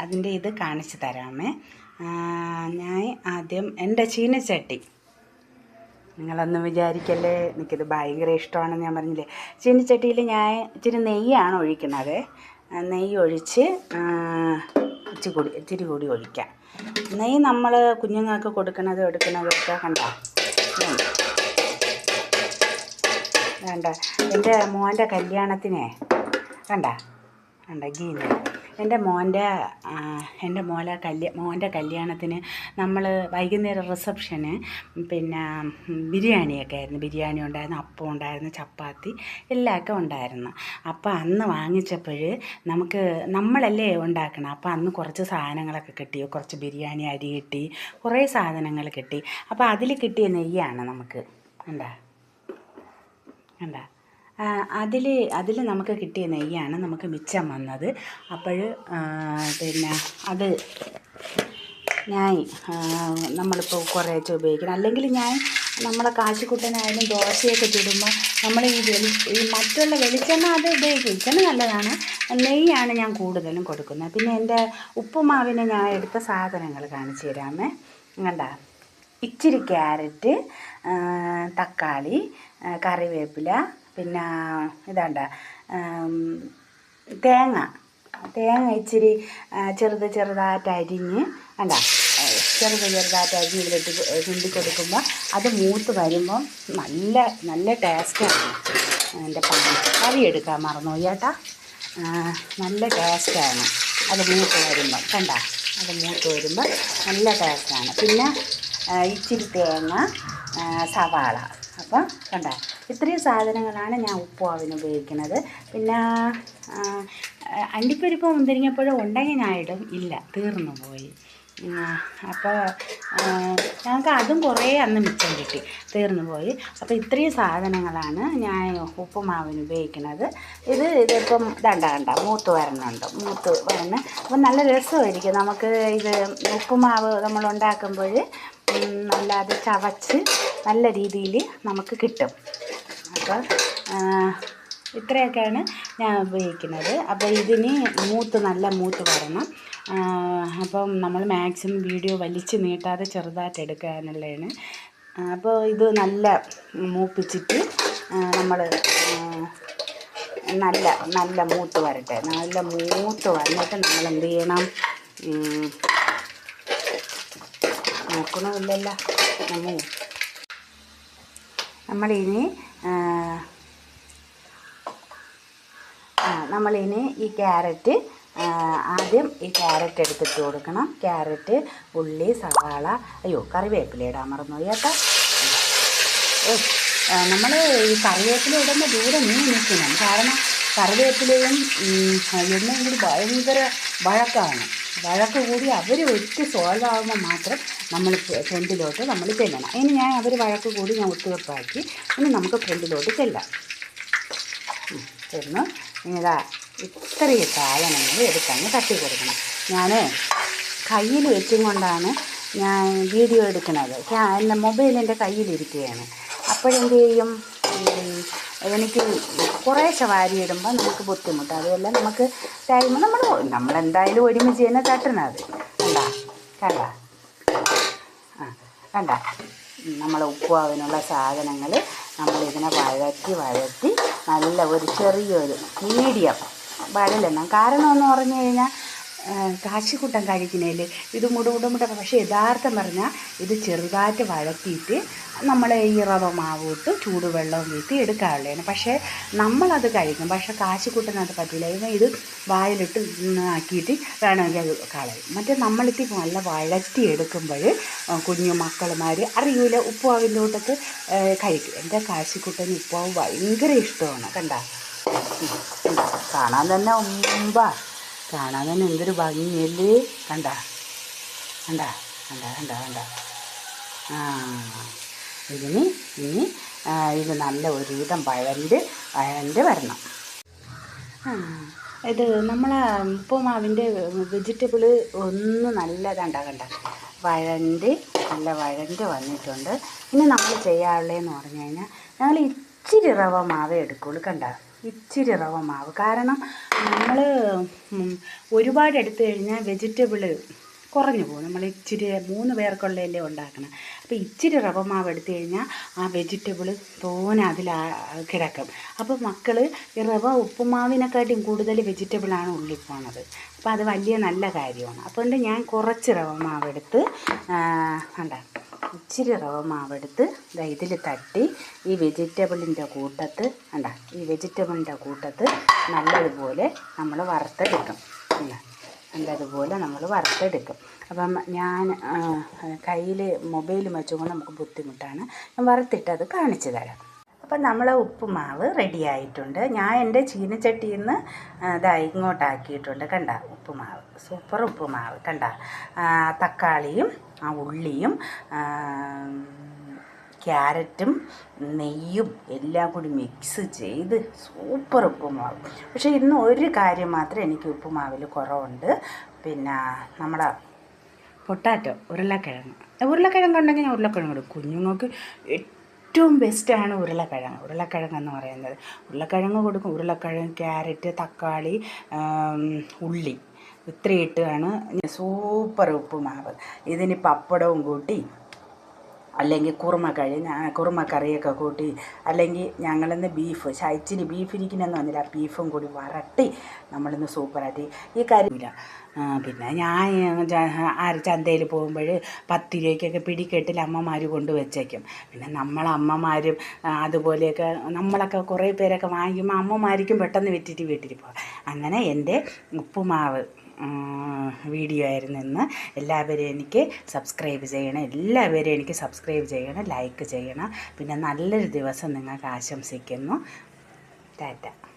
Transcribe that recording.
അതിന്റെ ഇത് കാണിച്ചു തരാമേ. ഞാൻ ആദ്യം എന്റെ ചീനച്ചട്ടി. നിങ്ങളൊന്നും വിചാരിക്കല്ലേ? എനിക്കിത് ഭയങ്കര ഇഷ്ടമാണെന്ന് ഞാൻ പറഞ്ഞില്ലേ? ചീനച്ചട്ടിയിൽ ഞാൻ ഇച്ചിരി നെയ്യാണ് ഒഴിക്കുന്നത്. നെയ്യ് ഒഴിച്ച് ഇച്ചിരി കൂടി ഇച്ചിരി കൂടി ഒഴിക്കാം. നെയ്യ് നമ്മൾ കുഞ്ഞുങ്ങൾക്ക് കൊടുക്കണത് എടുക്കണതൊക്കെ കണ്ടോ? വേണ്ട. എന്റെ മോന്റെ കല്യാണത്തിനെ കണ്ട? കണ്ട ഗീന എന്റെ മോന്റെ എന്റെ മോലെ കല്യ മോന്റെ കല്യാണത്തിന് നമ്മൾ വൈകുന്നേരം റിസപ്ഷന് പിന്നെ ബിരിയാണിയൊക്കെ ആയിരുന്നു. ബിരിയാണി ഉണ്ടായിരുന്നു അപ്പം ഉണ്ടായിരുന്നു ചപ്പാത്തി എല്ലാമൊക്കെ ഉണ്ടായിരുന്നു. അപ്പോൾ അന്ന് വാങ്ങിച്ചപ്പോൾ നമുക്ക് നമ്മളല്ലേ ഉണ്ടാക്കണം? അപ്പോൾ അന്ന് കുറച്ച് സാധനങ്ങളൊക്കെ കിട്ടി. കുറച്ച് ബിരിയാണി അരി കിട്ടി കുറേ സാധനങ്ങൾ കിട്ടി. അപ്പോൾ അതിൽ കിട്ടിയ നെയ്യാണ് നമുക്ക്. എന്താ കണ്ട? അതിൽ അതിൽ നമുക്ക് കിട്ടിയ നെയ്യാണ് നമുക്ക് മിച്ചം വന്നത്. അപ്പോൾ പിന്നെ അത് ഞാൻ നമ്മളിപ്പോൾ കുറേശ്ശെ ഉപയോഗിക്കണം. അല്ലെങ്കിൽ ഞാൻ നമ്മളെ കാശിക്കുട്ടനായാലും ദോശയൊക്കെ ചുടുമ്പോൾ നമ്മൾ ഈ വെളി ഈ മറ്റുള്ള വെളിച്ചെണ്ണ അത് ഉപയോഗിക്കും. വെളിച്ചെണ്ണ നല്ലതാണ്. നെയ്യാണ് ഞാൻ കൂടുതലും കൊടുക്കുന്നത്. പിന്നെ എന്റെ ഉപ്പുമാവിന് ഞാൻ എടുത്ത സാധനങ്ങൾ കാണിച്ചു തരാമേ. കണ്ട? ഇച്ചിരി ക്യാരറ്റ് തക്കാളി കറിവേപ്പില പിന്നെ ഇതാണ്ട തേങ്ങ. തേങ്ങ ഇച്ചിരി ചെറുത് ചെറുതായിട്ട് അരിഞ്ഞ് അല്ല ചെറുത് ചെറുതായിട്ട് അരിഞ്ഞ് ഇതിലിട്ട് ചുണ്ടി കൊടുക്കുമ്പോൾ അത് മൂത്ത് വരുമ്പം നല്ല നല്ല ടേസ്റ്റാണ് എന്റെ കറി എടുക്കാൻ മറന്നു ചേട്ടാ. നല്ല ടേസ്റ്റാണ് അത് മൂത്ത് വരുമ്പോൾ കണ്ട? അത് മൂത്ത് വരുമ്പോൾ നല്ല ടേസ്റ്റാണ് പിന്നെ ഇച്ചിരി തേങ്ങ സവാള. അപ്പം കണ്ട? ഇത്രയും സാധനങ്ങളാണ് ഞാൻ ഉപ്പുമാവിന് ഉപയോഗിക്കുന്നത്. പിന്നെ അണ്ടിപ്പരിപ്പ് മുന്തിരിങ്ങപ്പോഴും ഉണ്ടെങ്കിൽ ഞാൻ ഇടും ഇല്ല തീർന്നു പോയി അപ്പോൾ ഞങ്ങൾക്ക് അതും കുറേ അന്ന് മിച്ചം കിട്ടി തീർന്നു പോയി. അപ്പോൾ ഇത്രയും സാധനങ്ങളാണ് ഞാൻ ഉപ്പുമാവിന് ഉപയോഗിക്കുന്നത്. ഇത് ഇതിപ്പം ദണ്ട കണ്ട മൂത്ത് വരണുണ്ട് മൂത്ത് വരണം. അപ്പം നല്ല രസമായിരിക്കും. നമുക്ക് ഇത് ഉപ്പുമാവ് നമ്മൾ ഉണ്ടാക്കുമ്പോൾ നല്ല അത് ചവച്ച് നല്ല രീതിയിൽ നമുക്ക് കിട്ടും. അപ്പോൾ ഇത്രയൊക്കെയാണ് ഞാൻ ഉപയോഗിക്കുന്നത്. അപ്പോൾ ഇതിന് മൂത്ത് നല്ല മൂത്ത് വരണം. അപ്പം നമ്മൾ മാക്സിമം വീഡിയോ വലിച്ചു നീട്ടാതെ ചെറുതായിട്ട് എടുക്കുക എന്നുള്ളതാണ്. അപ്പോൾ ഇത് നല്ല മൂപ്പിച്ചിട്ട് നമ്മൾ നല്ല നല്ല മൂത്ത് വരട്ടെ. നല്ല മൂത്ത് വന്നിട്ട് നമ്മൾ എന്ത് ചെയ്യണം? നോക്കണമില്ലല്ലോ. നമ്മൾ നമ്മളിനി നമ്മളിനി ഈ ക്യാരറ്റ് ആദ്യം ഈ ക്യാരറ്റ് എടുത്തിട്ട് കൊടുക്കണം. ക്യാരറ്റ് ഉള്ളി സവാള അയ്യോ കറിവേപ്പില ഇടാൻ മറന്നു കേട്ടോ. നമ്മൾ ഈ കറിവേപ്പില ഇടുന്ന ദൂരെ നീ നിൽക്കണം. കാരണം കറിവേപ്പിലയും എണ്ണയും കൂടി ഭയങ്കര വഴക്കാണ്. വഴക്ക് കൂടി അവർ ഒറ്റ സോൾവ് ആകുമ്പോൾ മാത്രം നമ്മൾ ഫ്രണ്ടിലോട്ട് നമ്മൾ ചെല്ലണം. ഇനി ഞാൻ അവർ വഴക്ക് കൂടി ഞാൻ ഒത്തുവെപ്പാക്കി. ഇനി നമുക്ക് ഫ്രണ്ടിലോട്ട് ചെല്ലാം. ചെന്ന് ഇതാ ഇത്രയും സാധനങ്ങൾ എടുത്തങ്ങ് തട്ടി കൊടുക്കണം. ഞാൻ കയ്യിൽ വെച്ചും കൊണ്ടാണ് ഞാൻ വീഡിയോ എടുക്കുന്നത്. എന്റെ മൊബൈൽ എന്റെ കയ്യിലിരിക്കുകയാണ്. അപ്പോഴെന്ത് ചെയ്യും എനിക്ക് കുറേശ്ശെ വാരിയിടുമ്പോൾ നമുക്ക് ബുദ്ധിമുട്ട്. അതുമല്ല നമുക്ക് ടൈം നമ്മൾ നമ്മളെന്തായാലും ഒരുമിച്ച് തന്നെ തട്ടണത് കണ്ട? കണ്ട? ആ കണ്ട? നമ്മൾ ഉപ്പുവാവിനുള്ള സാധനങ്ങൾ നമ്മളിതിനെ വഴറ്റി വഴറ്റി നല്ല ഒരു ചെറിയൊരു മീഡിയം വഴലെണ്ണം കാരണം എന്ന് പറഞ്ഞു കഴിഞ്ഞാൽ കാശിക്കൂട്ടം കഴിക്കുന്നതിൽ ഇത് മുടുമുടുമുട്ട പക്ഷേ യഥാർത്ഥം പറഞ്ഞാൽ ഇത് ചെറുതായിട്ട് വഴറ്റിയിട്ട് നമ്മൾ ഈ റവ മാവിട്ട് ചൂടുവെള്ളവും വീട്ടി എടുക്കാറുള്ളതാണ്. പക്ഷേ നമ്മളത് കഴിക്കും. പക്ഷേ കാശിക്കുട്ടൻ അത് പറ്റില്ല ഇവൻ ഇത് വായിലിട്ട് ആക്കിയിട്ട് വേണമെങ്കിൽ അത് കളയും. മറ്റേ നമ്മളിത്തി നല്ല വഴറ്റി എടുക്കുമ്പോൾ കുഞ്ഞു മക്കളുമാർ അറിയൂല ഉപ്പുവാവിന്റെ കൂട്ടത്ത് കഴിക്കും. എന്റെ കാശിക്കുട്ടന് ഉപ്പുവാവ് ഭയങ്കര ഇഷ്ടമാണ്. കണ്ട? കാണാൻ തന്നെ ഒമ്പ കാണാൻ തന്നെ എന്തൊരു ഭംഗിയല്ലേ. കണ്ട. കണ്ട. കണ്ട കണ്ട കണ്ട. ആ. ഇതിന് ഇനി ഇത് നല്ല ഒരുവിധം വഴണ്ട് വഴണ്ട് വരണം. ഇത് നമ്മളെ ഉപ്പുമാവിന്റെ വെജിറ്റബിൾ ഒന്ന് നല്ലതാണ്ട കണ്ട വഴണ്ട് നല്ല വഴണ്ട് വന്നിട്ടുണ്ട്. ഇനി നമ്മൾ ചെയ്യാനുള്ളതെന്ന് പറഞ്ഞു കഴിഞ്ഞാൽ ഞങ്ങൾ ഇച്ചിരി റവ മാവേ എടുക്കുള്ളൂ കണ്ട. ഇച്ചിരി റവ മാവ്. കാരണം നമ്മൾ ഒരുപാട് എടുത്തു കഴിഞ്ഞാൽ വെജിറ്റബിൾ കുറഞ്ഞു പോകും. നമ്മൾ ഇച്ചിരി മൂന്ന് പേർക്കുള്ളതല്ലേ ഉണ്ടാക്കണം. അപ്പോൾ ഇച്ചിരി റവ മാവ് എടുത്തു കഴിഞ്ഞാൽ ആ വെജിറ്റബിൾ തോനെ അതിൽ കിടക്കും. അപ്പോൾ മക്കൾ ഈ റവ ഉപ്പുമാവിനെക്കാട്ടിയും കൂടുതൽ വെജിറ്റബിളാണ് ഉള്ളിൽ പോണത്. അപ്പോൾ അത് വലിയ നല്ല കാര്യമാണ്. അതുകൊണ്ട് ഞാൻ കുറച്ച് റവ മാവ് എടുത്ത് ഉണ്ടാക്കും ഇച്ചിരി റവ മാവെടുത്ത് ദാ ഇതിൽ തട്ടി ഈ വെജിറ്റബിളിന്റെ കൂട്ടത്ത് കണ്ട ഈ വെജിറ്റബിളിന്റെ കൂട്ടത്ത് നല്ലതുപോലെ നമ്മൾ വറുത്തെടുക്കും. നല്ലതുപോലെ നമ്മൾ വറുത്തെടുക്കും. അപ്പം ഞാൻ കയ്യിൽ മൊബൈൽ വെച്ചുകൊണ്ട് നമുക്ക് ബുദ്ധിമുട്ടാണ്. ഞാൻ വറുത്തിട്ട് അത് കാണിച്ചു തരാം. അപ്പം നമ്മളെ റെഡി ആയിട്ടുണ്ട്. ഞാൻ എന്റെ ചീനച്ചട്ടിയിൽ നിന്ന് ഇതാ ഇങ്ങോട്ടാക്കിയിട്ടുണ്ട്. കണ്ട ഉപ്പുമാവ്. സൂപ്പർ ഉപ്പുമാവ്. കണ്ട തക്കാളിയും ആ ഉള്ളിയും ക്യാരറ്റും നെയ്യും എല്ലാം കൂടി മിക്സ് ചെയ്ത് സൂപ്പർ ഉപ്പുമാവ്. പക്ഷേ ഇന്ന് ഒരു കാര്യം മാത്രമേ എനിക്ക് ഉപ്പുമാവിൽ കുറവുണ്ട്. പിന്നെ നമ്മുടെ പൊട്ടാറ്റോ ഉരുളക്കിഴങ്ങ്. ഉരുളക്കിഴങ്ങ് ഉണ്ടെങ്കിൽ ഞാൻ ഉരുളക്കിഴങ്ങ് ഇടും. കുഞ്ഞുങ്ങൾക്ക് ഏറ്റവും ബെസ്റ്റാണ് ഉരുളക്കിഴങ്ങ്. ഉരുളക്കിഴങ്ങ് എന്ന് പറയുന്നത്. ഉരുളക്കിഴങ്ങ് കൊടുക്കും. ഉരുളക്കിഴങ്ങ് ക്യാരറ്റ് തക്കാളി ഉള്ളി. ഇത്രയും ഇട്ടാണ് സൂപ്പർ ഉപ്പുമാവ്. ഇതിന് പപ്പടവും കൂട്ടി അല്ലെങ്കിൽ കുറുമ കഴി കുറുമക്കറിയൊക്കെ കൂട്ടി അല്ലെങ്കിൽ ഞങ്ങളിന്ന് ബീഫ് ഇച്ചിരി ബീഫ് ഇരിക്കണമെന്ന് വന്നില്ല ബീഫും കൂടി വരട്ടി നമ്മളിന്ന് സൂപ്പറായിട്ട് ഈ കാര്യമില്ല പിന്നെ ഞാൻ ആര് ചന്തയിൽ പോകുമ്പോൾ പത്ത് രൂപയ്ക്കൊക്കെ പിടിക്കെട്ടിൽ അമ്മമാർ കൊണ്ട് വെച്ചേക്കും. പിന്നെ നമ്മളമ്മമാരും അതുപോലെയൊക്കെ നമ്മളൊക്കെ കുറേ പേരൊക്കെ വാങ്ങിക്കുമ്പോൾ അമ്മമാരിക്കും പെട്ടെന്ന് വിറ്റിട്ട് വീട്ടിൽ പോകാം അങ്ങനെ എന്റെ ഉപ്പുമാവ് വീഡിയോ ആയിരുന്നു ഇന്ന്. എല്ലാവരെയും എനിക്ക് സബ്സ്ക്രൈബ് ചെയ്യണം. എല്ലാവരെയും എനിക്ക് സബ്സ്ക്രൈബ് ചെയ്യണം ലൈക്ക് ചെയ്യണം. പിന്നെ നല്ലൊരു ദിവസം നിങ്ങൾക്ക് ആശംസിക്കുന്നു. ടാറ്റ.